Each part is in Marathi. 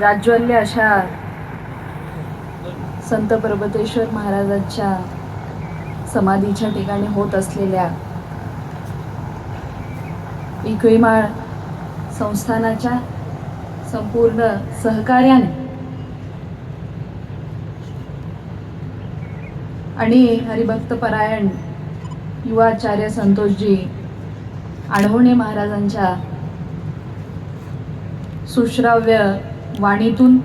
राज्वल्य अशा संत पर्वतेश्वर महाराजांच्या समाधीच्या ठिकाणी होत असलेल्या इकळीमाळ संस्थानाच्या संपूर्ण सहकार्याने आणि हरिभक्त परायण युवाचार्य संतोषजी आढवणे महाराजांच्या सुश्राव्य वाणीतून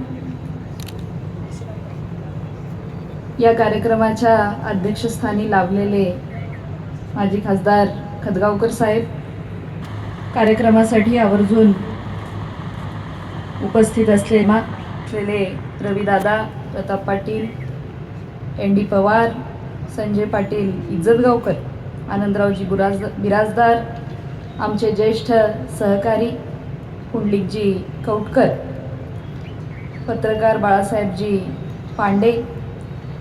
या कार्यक्रमाच्या अध्यक्षस्थानी लाभलेले माजी खासदार खदगावकर साहेब कार्यक्रमासाठी आवर्जून उपस्थित असले असलेले रविदादा प्रताप पाटील एन डी पवार संजय पाटील इज्जतगावकर आनंदरावजी बुराज बिराजदार आमचे ज्येष्ठ सहकारी कुंडलिकजी कौटकर पत्रकार बाळासाहेबजी पांडे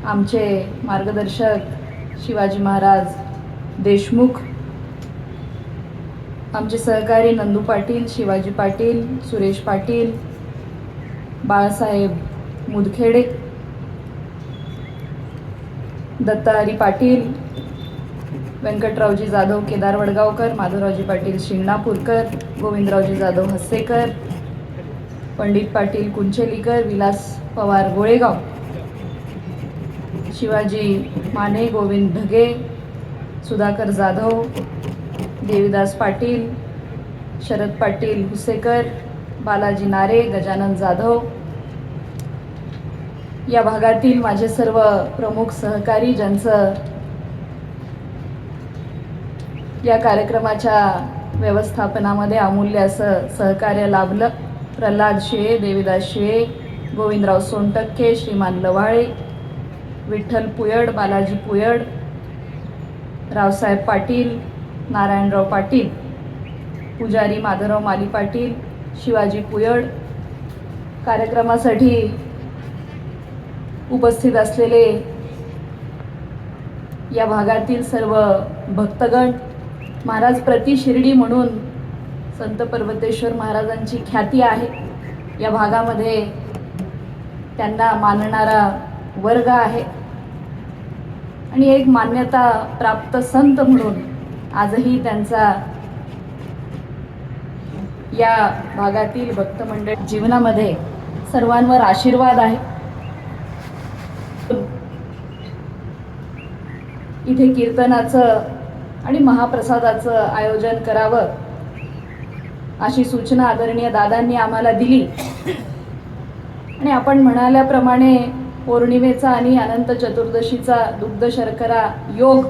आमचे मार्गदर्शक शिवाजी महाराज देशमुख आमचे सहकारी नंदू पाटील शिवाजी पाटील सुरेश पाटील बाळासाहेब मुदखेडे दत्ताहरी पाटील व्यंकटरावजी जाधव केदार वडगावकर माधवरावजी पाटील शिंगणापूरकर गोविंदरावजी जाधव हस्सेकर पंडित पाटील कुंचेलीकर विलास पवार गोळेगाव शिवाजी माने गोविंद ढगे सुधाकर जाधव देवीदास पाटील शरद पाटील हुसेकर बालाजी नारे गजानन जाधव. या भागातील माझे सर्व प्रमुख सहकारी ज्यांचं या कार्यक्रमाच्या व्यवस्थापनामध्ये अमूल्य असं सहकार्य लाभलं प्रल्हाद शिळे देविदास शिळे गोविंदराव सोनटक्के श्रीमान लवाळे विठ्ठल पुयड बालाजी पुयड रावसाहेब पाटील नारायणराव पाटील पुजारी माधवराव माली पाटील शिवाजी पुयड. कार्यक्रमासाठी उपस्थित असलेले या भागातील सर्व भक्तगण महाराज प्रति शिर्डी म्हणून संत पर्वतेश्वर महाराजांची ख्याती आहे. या भागामध्ये त्यांना मानणारा वर्ग आहे. आणि एक मान्यता प्राप्त संत म्हणून आजही त्यांचा या भागातील भक्त मंडळ जीवनामध्ये सर्वांवर आशीर्वाद आहे. इथे कीर्तनाचं आणि महाप्रसादाचं आयोजन करावं अशी सूचना आदरणीय दादांनी आम्हाला दिली. आणि आपण म्हणाल्याप्रमाणे पौर्णिमेचा आणि अनंत चतुर्दशीचा दुग्ध शर्करा योग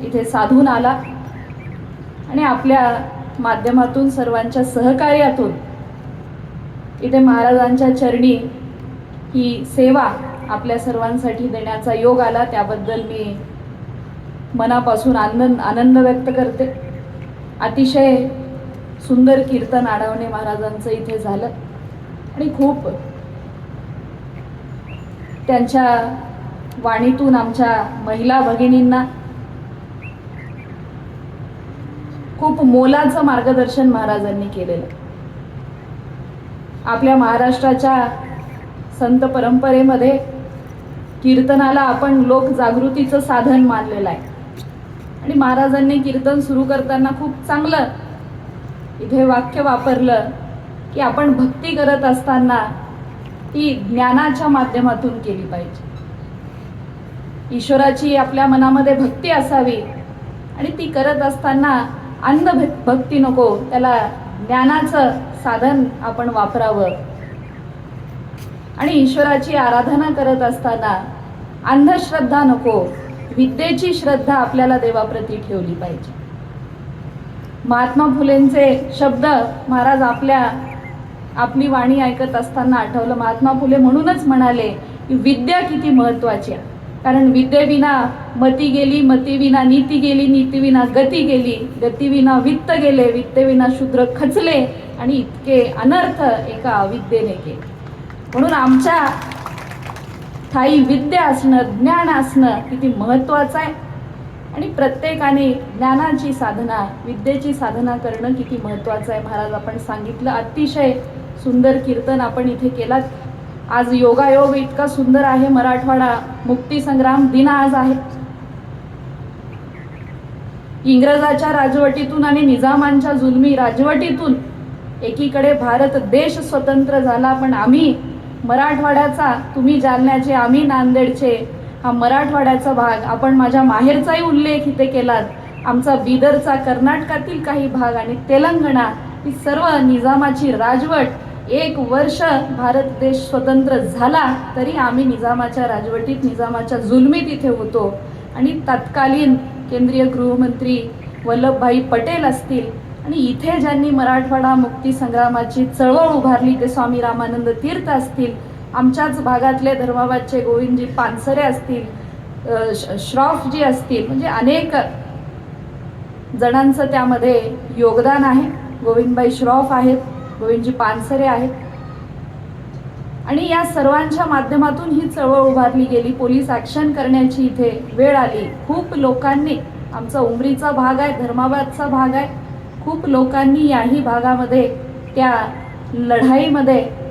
इथे साधून आला. आणि आपल्या माध्यमातून सर्वांच्या सहकार्यातून इथे महाराजांच्या चरणी ही सेवा आपल्या सर्वांसाठी देण्याचा योग आला. त्याबद्दल मी मनापासून आनंद आनंद व्यक्त करते. अतिशय सुंदर कीर्तन आडवणे महाराजांचं इथे झालं. आणि खूप त्यांच्या वाणीतून आमच्या महिला भगिनींना खूप मोलाचं मार्गदर्शन महाराजांनी केलेलं. आपल्या महाराष्ट्राच्या संत परंपरेमध्ये कीर्तनाला आपण लोक जागृतीचं साधन मानलेलं आहे. आणि महाराजांनी कीर्तन सुरू करताना खूप चांगलं इथे वाक्य वापरलं की आपण भक्ती करत असताना ती ज्ञानाच्या माध्यमातून केली पाहिजे. ईश्वराची आपल्या मनामध्ये भक्ती असावी आणि ती करत असताना अंध भक्ती नको त्याला ज्ञानाचं साधन आपण वापरावं. आणि ईश्वराची आराधना करत असताना अंधश्रद्धा नको विद्येची श्रद्धा आपल्याला देवाप्रती ठेवली पाहिजे. महात्मा फुलेंचे शब्द महाराज आपल्या आपली वाणी ऐकत असताना आठवलं. महात्मा फुले म्हणूनच म्हणाले की विद्या किती महत्वाची आहे. कारण विद्येविना मती गेली मतीविना नीती गेली नीतीविना गती गेली गतीविना वित्त गेले वित्तविना शूद्र खचले आणि इतके अनर्थ एका अविद्येने केले. म्हणून आमच्या ठाई विद्या असणं ज्ञान असणं किती महत्त्वाचं आहे. आणि प्रत्येकाने ज्ञानाची साधना विद्येची साधना करणं किती महत्त्वाचं आहे. महाराज आपण सांगितलं अतिशय सुंदर कीर्तन आपण इथे केलात. आज योगायोग इतका सुंदर आहे. मराठवाडा मुक्तीसंग्राम दिन आज आहे. इंग्रजाच्या राजवटीतून आणि निजामांच्या जुलमी राजवटीतून एकीकडे भारत देश स्वतंत्र झाला. पण आम्ही मराठवाड्याचा तुम्ही जालन्याचे आम्ही नांदेडचे हा मराठवाड्याचा भाग. आपण माझ्या माहेरचाही उल्लेख इथे केलात. आमचा बिदरचा कर्नाटकातील काही भाग आणि तेलंगणा ही सर्व निजामाची राजवट. एक वर्ष भारत देश स्वतंत्र झाला तरी आम्ही निजामाच्या राजवटीत निजामाच्या जुलमीत इथे होतो. आणि तत्कालीन केंद्रीय गृहमंत्री वल्लभभाई पटेल असतील आणि इथे ज्यांनी मराठवाडा मुक्ती संग्रामाची चळवळ उभारली ते स्वामी रामानंद तीर्थ असतील आमच्याच भागातले धर्माबादचे गोविंदजी पानसरे असतील अ, श- श्रॉफजी असतील म्हणजे अनेक जणांचं त्यामध्ये योगदान आहे. गोविंदबाई श्रॉफ आहेत गोविंदजी पानसरे आहेत. आणि या सर्वांच्या माध्यमातून ही चळवळ उभारली गेली. पोलीस ॲक्शन करण्याची इथे वेळ आली. खूप लोकांनी आमचा उमरीचा भाग आहे धर्माबादचा भाग आहे खूप लोकांनी याही भागामध्ये त्या लढाईमध्ये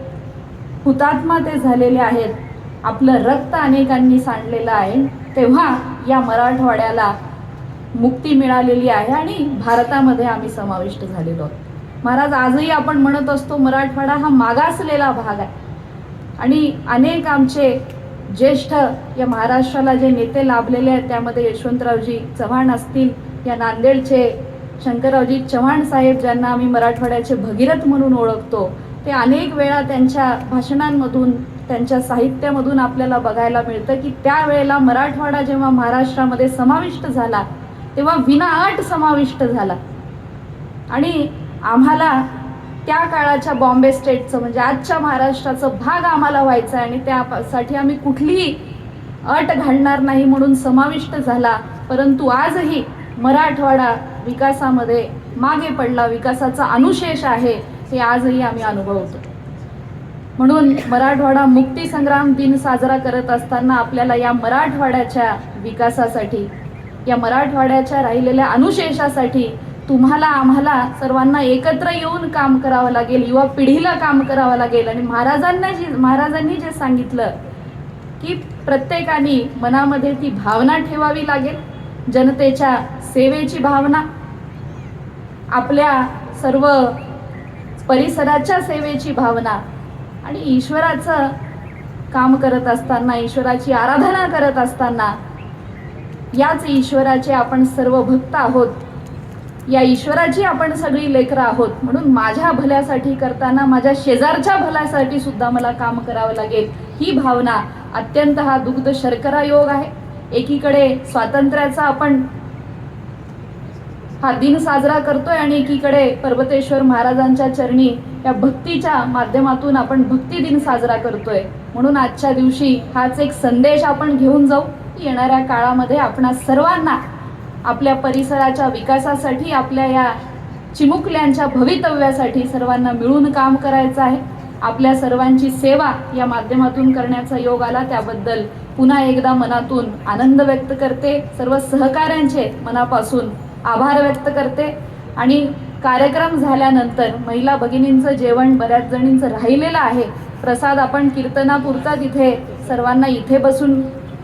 हुतात्मा ते झालेले आहेत. आपलं रक्त अनेकांनी सांडलेलं आहे. तेव्हा या मराठवाड्याला मुक्ती मिळालेली आहे आणि भारतामध्ये आम्ही समाविष्ट झालेलो आहोत. महाराज आजही आपण म्हणत असतो मराठवाडा हा मागासलेला भाग आहे. आणि अनेक आमचे ज्येष्ठ या महाराष्ट्राला जे नेते लाभलेले आहेत त्यामध्ये यशवंतरावजी चव्हाण असतील या नांदेडचे शंकररावजी चव्हाण साहेब ज्यांना आम्ही मराठवाड्याचे भगीरथ म्हणून ओळखतो ते अनेक वेळा त्यांच्या भाषणांमधून त्यांच्या साहित्यामधून आपल्याला बघायला मिळतं की त्यावेळेला मराठवाडा जेव्हा महाराष्ट्रामध्ये समाविष्ट झाला तेव्हा विनाअट समाविष्ट झाला. आणि आम्हाला त्या काळाच्या बॉम्बे स्टेटचं म्हणजे आजच्या महाराष्ट्राचं भाग आम्हाला व्हायचं आहे आणि त्यासाठी आम्ही कुठलीही अट घालणार नाही म्हणून समाविष्ट झाला. परंतु आजही मराठवाडा विकासामध्ये मागे पडला विकासाचा अनुशेष आहे हे आजही आम्ही अनुभवतो. म्हणून मराठवाडा मुक्ती संग्राम दिन साजरा करत असताना आपल्याला या मराठवाड्याच्या विकासासाठी या मराठवाड्याच्या राहिलेल्या अनुशेषासाठी तुम्हाला आम्हाला सर्वांना एकत्र येऊन काम करावं लागेल युवा पिढीला काम करावं लागेल. आणि महाराजांना जी महाराजांनी जे सांगितलं की प्रत्येकाने मनामध्ये ती भावना ठेवावी लागेल जनतेच्या सेवेची भावना. आपल्या सर्व परिसराच्या सेवेची भावना. आणि ईश्वराचं काम करत असताना ईश्वराची आराधना करत असताना याच ईश्वराचे आपण सर्व भक्त आहोत. या ईश्वराची आपण सगळी लेकरं आहोत. म्हणून माझ्या भल्यासाठी करताना माझ्या शेजारच्या भल्यासाठी सुद्धा मला काम करावं लागेल. ही भावना अत्यंत हा दुग्ध शर्करा योग आहे. एकीकडे स्वातंत्र्याचा आपण हा दिन साजरा करतोय आणि एकीकडे पर्वतेश्वर महाराजांच्या चरणी या भक्तीच्या माध्यमातून आपण भक्ती दिन साजरा करतोय. म्हणून आजच्या दिवशी हाच एक संदेश आपण घेऊन जाऊ येणाऱ्या काळामध्ये आपण सर्वांना आपल्या परिसराच्या विकासासाठी आपल्या या चिमुकल्यांच्या भवितव्यासाठी सर्वांना मिळून काम करायचं आहे. आपल्या सर्वांची सेवा या माध्यमातून करण्याचा योग आला त्याबद्दल पुन्हा एकदा मनातून आनंद व्यक्त करते. सर्व सहकाऱ्यांचे मनापासून आभार व्यक्त करते. आणि कार्यक्रम झाल्यानंतर महिला भगिनींचं जेवण बऱ्याच जणींचं राहिलेलं आहे. प्रसाद आपण कीर्तनापुरता तिथे सर्वांना इथे बसून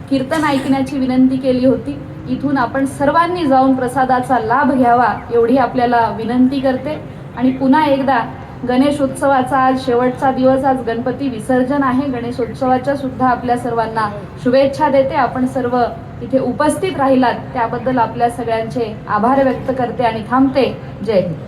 कीर्तन ऐकण्याची विनंती केली होती. इथून आपण सर्वांनी जाऊन प्रसादाचा लाभ घ्यावा एवढी आपल्याला विनंती करते. आणि पुन्हा एकदा गणेशोत्सवाचा आज शेवटचा दिवस आज गणपती विसर्जन आहे. गणेशोत्सवाच्या सुद्धा आपल्या सर्वांना शुभेच्छा देते. आपण सर्व इथे उपस्थित राहिलात. त्याबद्दल आपल्या सगळ्यांचे आभार व्यक्त करते आणि थांबते. जय हिंद.